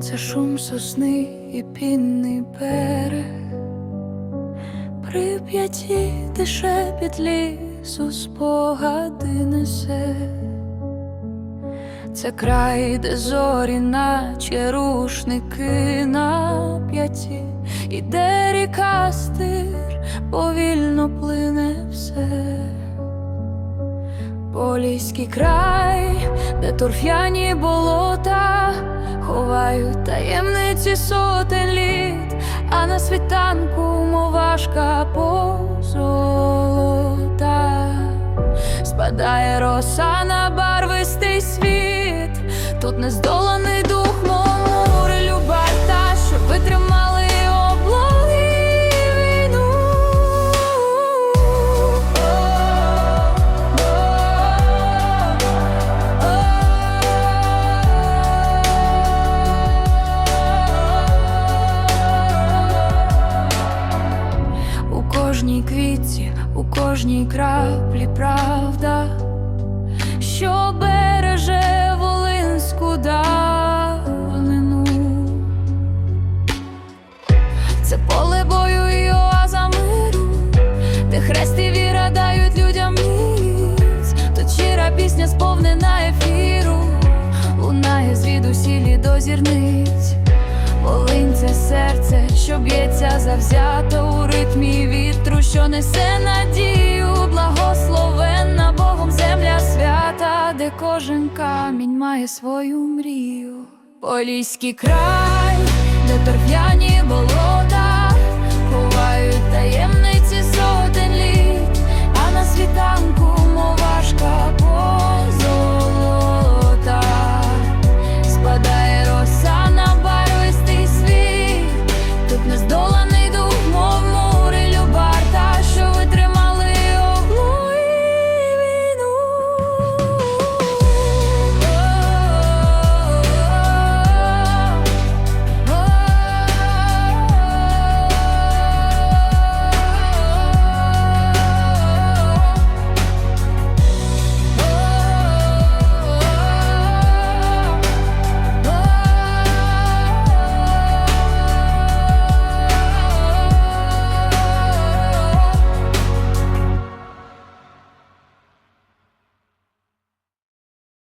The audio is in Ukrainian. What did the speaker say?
це шум сосни і пінний берег. Прип'яті де шепіт лісу спогади несе. Це край, де зорі, наче рушники на п'яті, і де ріка стир повільно плине все. Поліський край, де торф'яні болота ховають таємниці сотень літ, а на світанку мовашка позолота спадає роса на барвистий світ. Тут не здоланий кожній квітці, у кожній краплі правда, що береже волинську давнину. Це поле бою і оаза миру, де хрест і віра дають людям міць. Тут щира пісня сповнена ефіру, лунає звідусілі до зірниць. Волинь це серце, що б'ється завзято у ритмі вітру, що несе надію, благословенна Богом земля свята, де кожен камінь має свою мрію. Поліський край,